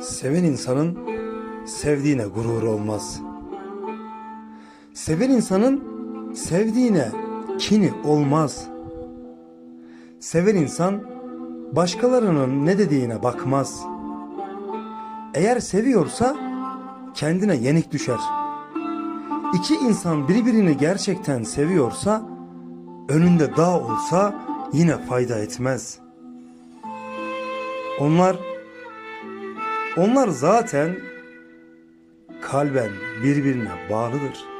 Seven insanın sevdiğine gurur olmaz. Seven insanın sevdiğine kini olmaz. Seven insan başkalarının ne dediğine bakmaz.'' Eğer seviyorsa kendine yenik düşer. İki insan birbirini gerçekten seviyorsa önünde dağ olsa yine fayda etmez. Onlar onlar zaten kalben birbirine bağlıdır.